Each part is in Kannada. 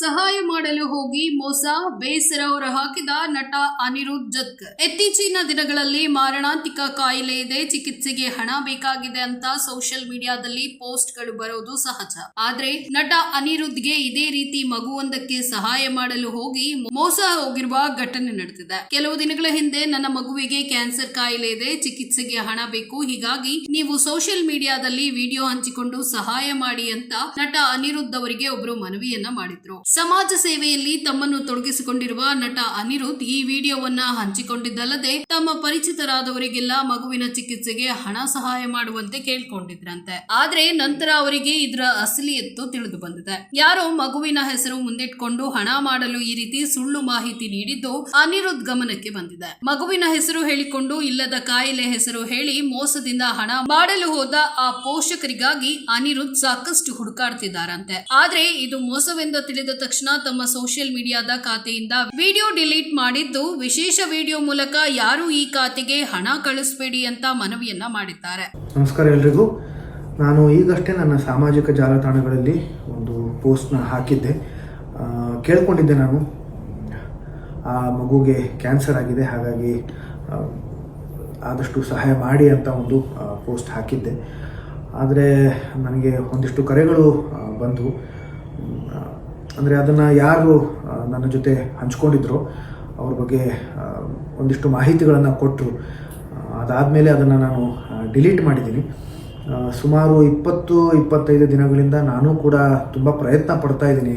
ಸಹಾಯ ಮಾಡಲು ಹೋಗಿ ಮೋಸ ಬೇಸರ ಹೊರಹಾಕಿದ ನಟ ಅನಿರುದ್ ಜತ್ಕರ್ ಇತ್ತೀಚಿನ ದಿನಗಳಲ್ಲಿ ಮಾರಣಾಂತಿಕ ಕಾಯಿಲೆ ಇದೆ, ಚಿಕಿತ್ಸೆಗೆ ಹಣ ಬೇಕಾಗಿದೆ ಅಂತ ಸೋಷಿಯಲ್ ಮೀಡಿಯಾದಲ್ಲಿ ಪೋಸ್ಟ್ಗಳು ಬರೋದು ಸಹಜ. ಆದ್ರೆ ನಟ ಅನಿರುದ್ಧ್ಗೆ ಇದೇ ರೀತಿ ಮಗುವೊಂದಕ್ಕೆ ಸಹಾಯ ಮಾಡಲು ಹೋಗಿ ಮೋಸ ಹೋಗಿರುವ ಘಟನೆ ನಡೆದಿದೆ. ಕೆಲವು ದಿನಗಳ ಹಿಂದೆ ನನ್ನ ಮಗುವಿಗೆ ಕ್ಯಾನ್ಸರ್ ಕಾಯಿಲೆ ಇದೆ, ಚಿಕಿತ್ಸೆಗೆ ಹಣ ಬೇಕು, ಹೀಗಾಗಿ ನೀವು ಸೋಷಿಯಲ್ ಮೀಡಿಯಾದಲ್ಲಿ ವಿಡಿಯೋ ಹಂಚಿಕೊಂಡು ಸಹಾಯ ಮಾಡಿ ಅಂತ ನಟ ಅನಿರುದ್ಧ್ ಅವರಿಗೆ ಒಬ್ರು ಮನವಿಯನ್ನ ಮಾಡಿದ್ರು. ಸಮಾಜ ಸೇವೆಯಲ್ಲಿ ತಮ್ಮನ್ನು ತೊಡಗಿಸಿಕೊಂಡಿರುವ ನಟ ಅನಿರುದ್ ಈ ವಿಡಿಯೋವನ್ನ ಹಂಚಿಕೊಂಡಿದ್ದಲ್ಲದೆ ತಮ್ಮ ಪರಿಚಿತರಾದವರಿಗೆಲ್ಲ ಮಗುವಿನ ಚಿಕಿತ್ಸೆಗೆ ಹಣ ಸಹಾಯ ಮಾಡುವಂತೆ ಕೇಳ್ಕೊಂಡಿದ್ರಂತೆ. ಆದ್ರೆ ನಂತರ ಅವರಿಗೆ ಇದರ ಅಸಲಿ ಎತ್ತು ತಿಳಿದು ಬಂದಿದೆ. ಯಾರೋ ಮಗುವಿನ ಹೆಸರು ಮುಂದಿಟ್ಕೊಂಡು ಹಣ ಮಾಡಲು ಈ ರೀತಿ ಸುಳ್ಳು ಮಾಹಿತಿ ನೀಡಿದ್ದು ಅನಿರುದ್ ಗಮನಕ್ಕೆ ಬಂದಿದೆ. ಮಗುವಿನ ಹೆಸರು ಹೇಳಿಕೊಂಡು ಇಲ್ಲದ ಕಾಯಿಲೆ ಹೆಸರು ಹೇಳಿ ಮೋಸದಿಂದ ಹಣ ಮಾಡಲು ಹೋದ ಆ ಪೋಷಕರಿಗಾಗಿ ಅನಿರುದ್ಧ್ ಸಾಕಷ್ಟು ಹುಡುಕಾಡ್ತಿದ್ದಾರಂತೆ. ಆದ್ರೆ ಇದು ಮೋಸವೆಂದು ತಿಳಿದ ತಕ್ಷಣ ತಮ್ಮ ಸೋಷಿಯಲ್ ಮೀಡಿಯಾದ ಖಾತೆಯಿಂದ ವಿಡಿಯೋ ಡಿಲೀಟ್ ಮಾಡಿದ್ದು, ವಿಶೇಷ ವಿಡಿಯೋ ಮೂಲಕ ಯಾರು ಈ ಖಾತೆಗೆ ಹಣ ಕಳಿಸಬೇಡಿ ಅಂತ ಮನವಿಯನ್ನ ಮಾಡಿದ್ದಾರೆ. ನಮಸ್ಕಾರ ಎಲ್ರಿಗೂ. ನಾನು ಈಗಷ್ಟೇ ನನ್ನ ಸಾಮಾಜಿಕ ಜಾಲತಾಣಗಳಲ್ಲಿ ಒಂದು ಪೋಸ್ಟ್ನ ಹಾಕಿದ್ದೆ. ಕೇಳ್ಕೊಂಡಿದ್ದೆ ನಾನು. ಆ ಮಗುಗೆ ಕ್ಯಾನ್ಸರ್ ಆಗಿದೆ, ಹಾಗಾಗಿ ಆದಷ್ಟು ಸಹಾಯ ಮಾಡಿ ಅಂತ ಒಂದು ಪೋಸ್ಟ್ ಹಾಕಿದ್ದೆ. ಆದರೆ, ನನಗೆ ಒಂದಿಷ್ಟು ಕರೆಗಳು ಬಂದವು. ಅಂದರೆ ಅದನ್ನು ಯಾರು ನನ್ನ ಜೊತೆ ಹಂಚ್ಕೊಂಡಿದ್ರು, ಅವ್ರ ಬಗ್ಗೆ ಒಂದಿಷ್ಟು ಮಾಹಿತಿಗಳನ್ನು ಕೊಟ್ಟರು ಅದಾದಮೇಲೆ ಅದನ್ನು ನಾನು ಡಿಲೀಟ್ ಮಾಡಿದ್ದೀನಿ. ಸುಮಾರು ಇಪ್ಪತ್ತು, ಇಪ್ಪತ್ತೈದು ದಿನಗಳಿಂದ ನಾನು ಕೂಡ ತುಂಬ ಪ್ರಯತ್ನ ಪಡ್ತಾ ಇದ್ದೀನಿ.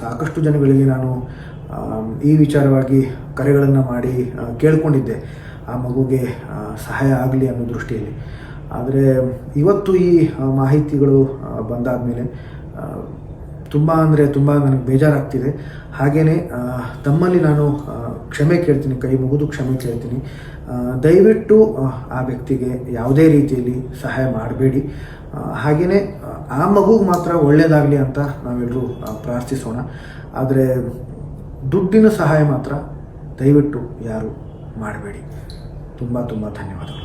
ಸಾಕಷ್ಟು ಜನಗಳಿಗೆ ನಾನು ಈ ವಿಚಾರವಾಗಿ ಕರೆಗಳನ್ನು ಮಾಡಿ ಕೇಳ್ಕೊಂಡಿದ್ದೆ. ಆ ಮಗುಗೆ ಸಹಾಯ ಆಗಲಿ ಅನ್ನೋ ದೃಷ್ಟಿಯಲ್ಲಿ. ಆದರೆ ಇವತ್ತು ಈ ಮಾಹಿತಿಗಳು ಬಂದಾದ ಮೇಲೆ ತುಂಬ ಅಂದರೆ ತುಂಬ ನನಗೆ ಬೇಜಾರಾಗ್ತಿದೆ. ಹಾಗೆಯೇ ತಮ್ಮಲ್ಲಿ ನಾನು ಕ್ಷಮೆ ಕೇಳ್ತೀನಿ ಕೈ ಮುಗಿದು ಕ್ಷಮೆ ಕೇಳ್ತೀನಿ. ದಯವಿಟ್ಟು ಆ, ವ್ಯಕ್ತಿಗೆ ಯಾವುದೇ ರೀತಿಯಲ್ಲಿ ಸಹಾಯ ಮಾಡಬೇಡಿ. ಹಾಗೆಯೇ ಆ ಮಗುಗೆ ಮಾತ್ರ ಒಳ್ಳೆಯದಾಗಲಿ ಅಂತ ನಾವೆಲ್ಲರೂ ಪ್ರಾರ್ಥಿಸೋಣ. ಆದರೆ ದುಡ್ಡಿನ ಸಹಾಯ ಮಾತ್ರ ದಯವಿಟ್ಟು ಯಾರು ಮಾಡಬೇಡಿ. ತುಂಬ ತುಂಬ ಧನ್ಯವಾದಗಳು.